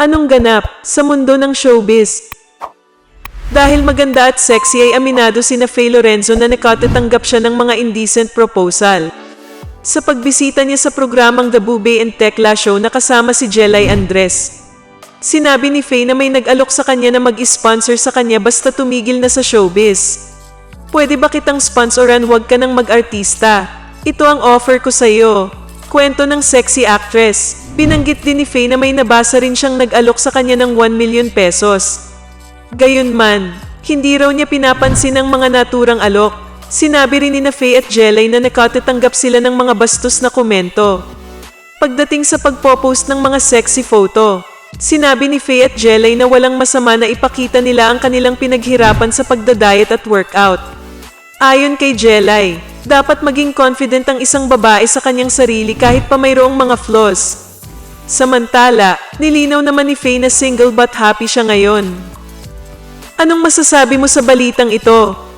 Anong ganap sa mundo ng showbiz? Dahil maganda at sexy ay aminado sina Faye Lorenzo na nakatatanggap siya ng mga indecent proposal. Sa pagbisita niya sa programang The Bube and Tekla Show na kasama si Jelay Andres. Sinabi ni Faye na may nag-alok sa kanya na mag-sponsor sa kanya basta tumigil na sa showbiz. Pwede ba kitang sponsoran wag ka nang mag-artista? Ito ang offer ko sa'yo. Kwento ng sexy actress. Binanggit din ni Faye na may nabasa rin siyang nag-alok sa kanya ng 1 million pesos. Gayunman, hindi raw niya pinapansin ang mga naturang alok. Sinabi rin ni na Faye at Jelay na nakatatanggap sila ng mga bastos na komento. Pagdating sa pagpopost ng mga sexy photo, sinabi ni Faye at Jelay na walang masama na ipakita nila ang kanilang pinaghirapan sa pagdadiet at workout. Ayon kay Jelay, dapat maging confident ang isang babae sa kanyang sarili kahit pa mayroong mga flaws. Samantala, nilinaw naman ni Faye na single but happy siya ngayon. Anong masasabi mo sa balitang ito?